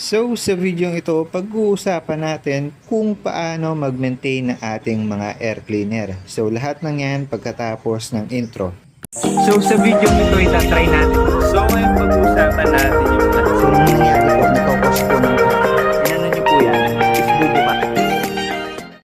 So sa video ito, pag-uusapan natin kung paano mag-maintain ng ating mga air cleaner. So lahat ng yan pagkatapos ng intro. So sa video ito itatry natin. So ngayon pag-uusapan natin yung.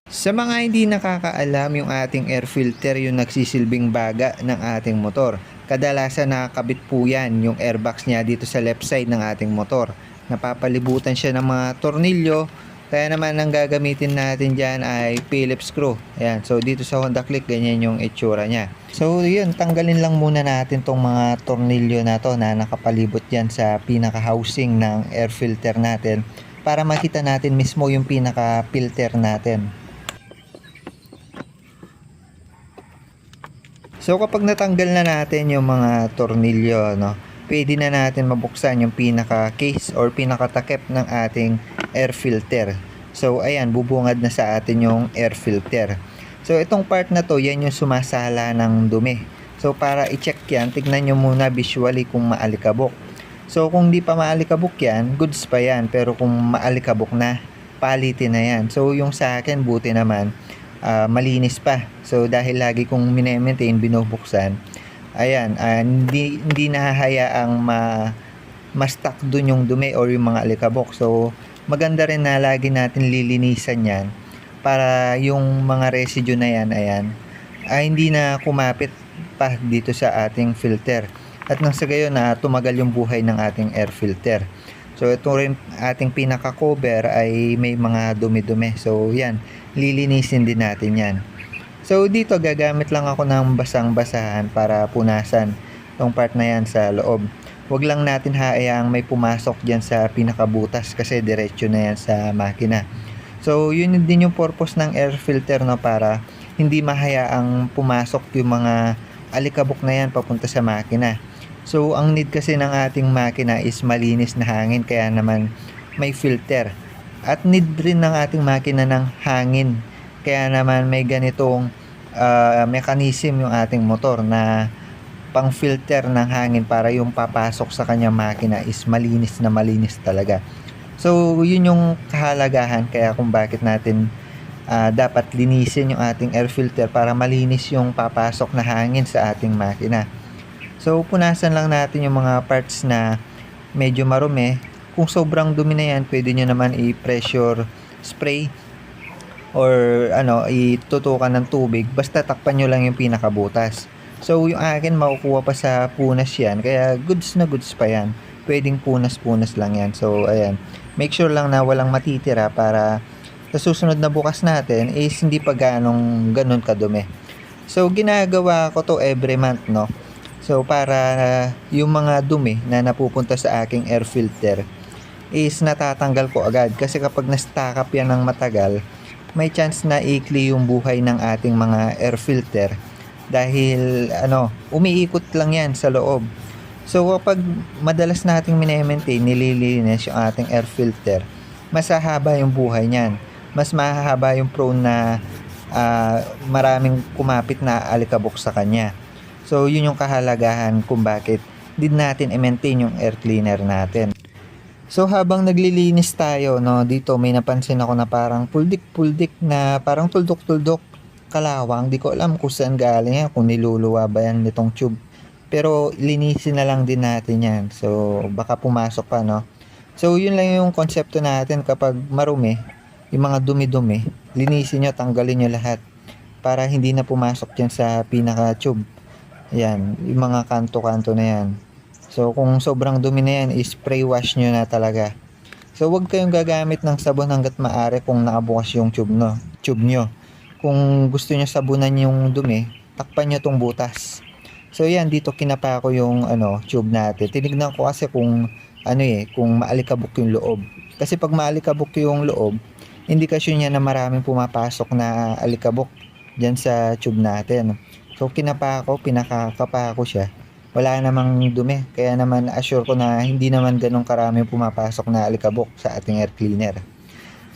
Sa mga hindi nakakaalam, yung ating air filter yung nagsisilbing baga ng ating motor. Kadalasan nakakabit po yan, yung airbox niya dito sa left side ng ating motor. Napapalibutan siya ng mga tornilyo, kaya naman ang gagamitin natin dyan ay Phillips screw. Ayan, so dito sa Honda Click, ganyan yung itsura niya. So yun, tanggalin lang muna natin tong mga tornilyo na to na nakapalibot dyan sa pinaka-housing ng air filter natin para makita natin mismo yung pinaka-filter natin. So kapag natanggal na natin yung mga tornilyo, no, pwede na natin mabuksan yung pinaka case or pinaka takip ng ating air filter. So ayan, bubungad na sa atin yung air filter. So itong part na to, yan yung sumasala ng dumi. So para i-check yan, tignan nyo muna visually kung maalikabok. So kung di pa maalikabok yan, goods pa yan. Pero kung maalikabok na, palitin na yan. So yung sa akin, buti naman, ah, malinis pa. So dahil lagi kong mine-maintain, binubuksan, ayan, ah, hindi, hindi nahahayaang ma, ma-stuck dun yung dumi or yung mga alikabok. So maganda rin na lagi natin lilinisan yan para yung mga residue na yan, ayan, ay hindi na kumapit pa dito sa ating filter. At nang sa gayon na tumagal yung buhay ng ating air filter. So ito rin ating pinaka-cover ay may mga dumi-dumi. So yan, lilinisin din natin yan. So dito gagamit lang ako ng basang-basahan para punasan tong part na yan sa loob. Huwag lang natin haayang may pumasok dyan sa pinakabutas kasi diretso na yan sa makina. So yun din yung purpose ng air filter no para hindi mahayaang pumasok yung mga alikabok na yan papunta sa makina. So ang need kasi ng ating makina is malinis na hangin kaya naman may filter. At need rin ng ating makina ng hangin. Kaya naman may ganitong ah, mechanism yung ating motor na pang filter ng hangin para yung papasok sa kanyang makina is malinis na malinis talaga. So, yun yung kahalagahan kaya kung bakit natin ah, dapat linisin yung ating air filter para malinis yung papasok na hangin sa ating makina. So, punasan lang natin yung mga parts na medyo marumi. Kung sobrang dumi na yan, pwede nyo naman i-pressure spray or ano, itutukan ng tubig. Basta takpan nyo lang yung pinakabutas. So, yung akin makukuha pa sa punas yan. Kaya goods na goods pa yan. Pwedeng punas-punas lang yan. So, ayan. Make sure lang na walang matitira para sa susunod na bukas natin is hindi pa ganong ganun kadumi. So, ginagawa ko to every month, no? So, para uh, yung mga dumi na napupunta sa aking air filter is natatanggal ko agad. Kasi kapag na-stack up yan ng matagal, may chance na ikli yung buhay ng ating mga air filter dahil ano, umiikot lang yan sa loob. So kapag madalas nating mine-maintain, nililinis yung ating air filter, mas hahaba yung buhay niyan. Mas mahahaba yung prone na ah, maraming kumapit na alikabok sa kanya. So yun yung kahalagahan kung bakit din natin i-maintain yung air cleaner natin. So habang naglilinis tayo, no, dito may napansin ako na parang puldik-puldik na parang tuldok-tuldok kalawang. Di ko alam kung saan galing yan, kung niluluwa ba yan nitong tube. Pero linisin na lang din natin yan. So baka pumasok pa, no. So yun lang yung konsepto natin kapag marumi, yung mga dumi-dumi, linisin nyo, tanggalin nyo lahat para hindi na pumasok yan sa pinaka-tube. Yan, yung mga kanto-kanto na yan. So, kung sobrang dumi na yan, spray wash nyo na talaga. So, huwag kayong gagamit ng sabon hanggat maaari kung nakabukas yung tube, no? tube nyo. Kung gusto nyo sabunan yung dumi, takpan nyo tong butas. So, yan, dito kinapa ko yung ano, tube natin. Tinignan ko kasi kung ano eh, kung maalikabok yung loob. Kasi pag maalikabok yung loob, indikasyon niya na maraming pumapasok na alikabok dyan sa tube natin. So, kinapa ko, pinakakapa ko siya wala namang dumi. Kaya naman assure ko na hindi naman ganun karami pumapasok na alikabok sa ating air cleaner.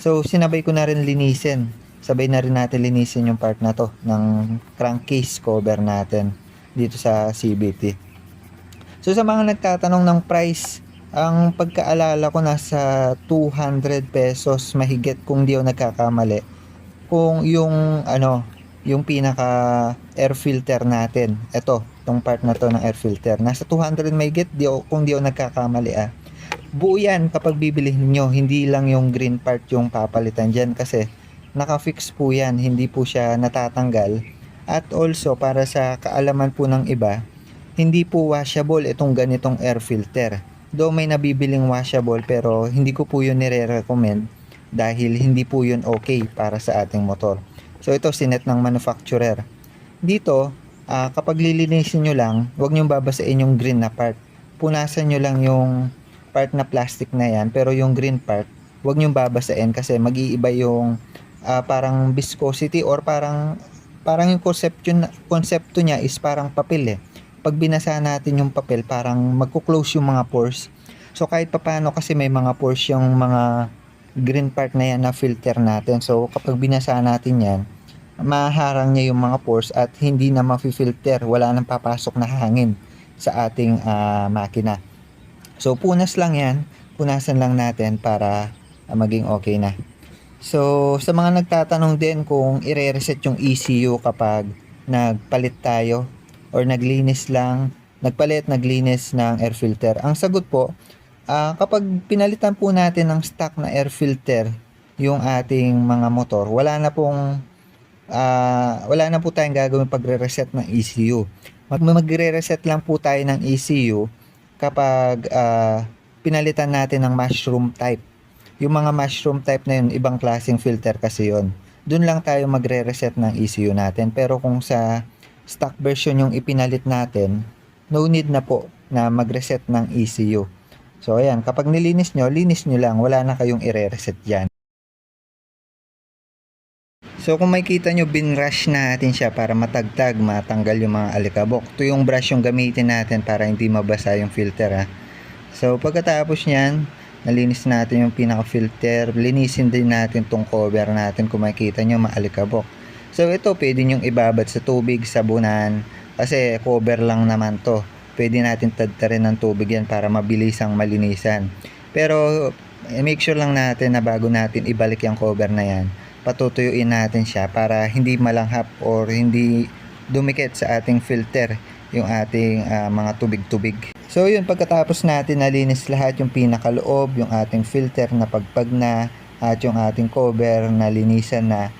So sinabay ko na rin linisin. Sabay na rin natin linisin yung part na to ng crankcase cover natin dito sa CBT. So sa mga nagtatanong ng price Ang pagkaalala ko nasa 200 pesos mahigit kung di ako nagkakamali. Kung yung ano, yung pinaka air filter natin. Ito, tong part na to ng air filter. Nasa 200 mahigit di ako, kung di ako nagkakamali ah. Buo yan kapag bibili niyo, hindi lang yung green part yung papalitan diyan kasi naka-fix po yan, hindi po siya natatanggal. At also para sa kaalaman po ng iba, hindi po washable itong ganitong air filter. Though may nabibiling washable pero hindi ko po yun nire-recommend dahil hindi po yun okay para sa ating motor. So ito sinet ng manufacturer. Dito, ah, kapag lilinisin nyo lang, huwag nyo babasain yung green na part. Punasan nyo lang yung part na plastic na yan pero yung green part, huwag nyo babasain kasi mag-iiba yung ah, parang viscosity or parang parang yung konsepto, konsepto niya is parang papel eh pag binasa natin yung papel, parang magko-close yung mga pores. So kahit papano kasi may mga pores yung mga green part na yan na filter natin. So kapag binasa natin yan, maharang niya yung mga pores at hindi na mafi-filter. Wala nang papasok na hangin sa ating ah, makina. So punas lang yan. Punasan lang natin para ah, maging okay na. So sa mga nagtatanong din kung ire-reset yung ECU kapag nagpalit tayo or naglinis lang, nagpalit, naglinis ng air filter. Ang sagot po, ah, kapag pinalitan po natin ng stock na air filter yung ating mga motor, wala na pong ah, wala na po tayong gagawin pagre-reset ng ECU. Mag magre-reset lang po tayo ng ECU kapag ah, pinalitan natin ng mushroom type. Yung mga mushroom type na yun, ibang klaseng filter kasi yun. Doon lang tayo magre-reset ng ECU natin. Pero kung sa stock version yung ipinalit natin, no need na po na mag-reset ng ECU. So ayan, kapag nilinis nyo, linis nyo lang, wala na kayong ire-reset dyan. So kung makikita nyo, binrush natin siya para matagtag, matanggal yung mga alikabok. Ito yung brush yung gamitin natin para hindi mabasa yung filter ha. So pagkatapos nyan, nalinis natin yung pinaka-filter, linisin din natin tong cover natin kung makikita nyo maalikabok. So ito pwede nyong ibabad sa tubig, sabunan, kasi cover lang naman to. Pwede natin tadtarin ng tubig yan para mabilisang malinisan. Pero eh, make sure lang natin na bago natin ibalik yung cover na yan, patutuyuin natin siya para hindi malanghap or hindi dumikit sa ating filter yung ating ah, mga tubig-tubig. So yun, pagkatapos natin nalinis lahat yung pinakaloob, yung ating filter na pagpag na, at yung ating cover na linisan na,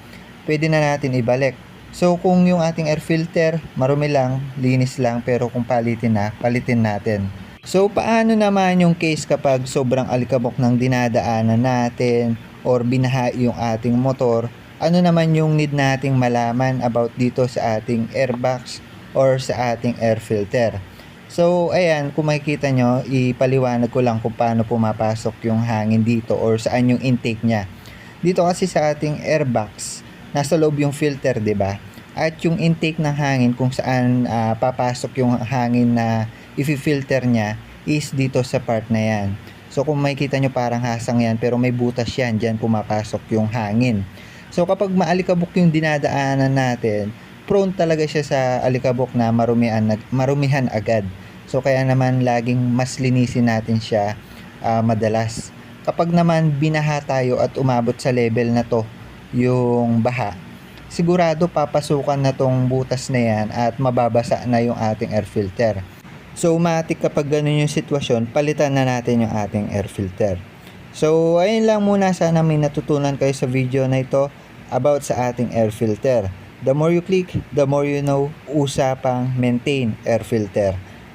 pwede na natin ibalik. So kung yung ating air filter, marumi lang, linis lang, pero kung palitin na, palitin natin. So paano naman yung case kapag sobrang alikabok ng dinadaanan natin or binaha yung ating motor? Ano naman yung need nating malaman about dito sa ating airbox or sa ating air filter? So, ayan, kung makikita nyo, ipaliwanag ko lang kung paano pumapasok yung hangin dito or saan yung intake niya. Dito kasi sa ating airbox, nasa loob yung filter, 'di ba? At yung intake ng hangin kung saan ah, papasok yung hangin na i-filter niya is dito sa part na yan. So kung makikita nyo parang hasang yan pero may butas yan, dyan pumapasok yung hangin. So kapag maalikabok yung dinadaanan natin, prone talaga siya sa alikabok na marumihan, marumihan agad. So kaya naman laging mas linisin natin siya ah, madalas. Kapag naman binaha tayo at umabot sa level na to, yung baha, sigurado papasukan na tong butas na yan at mababasa na yung ating air filter. So, matik kapag ganun yung sitwasyon, palitan na natin yung ating air filter. So, ayun lang muna. Sana may natutunan kayo sa video na ito about sa ating air filter. The more you click, the more you know, usapang maintain air filter.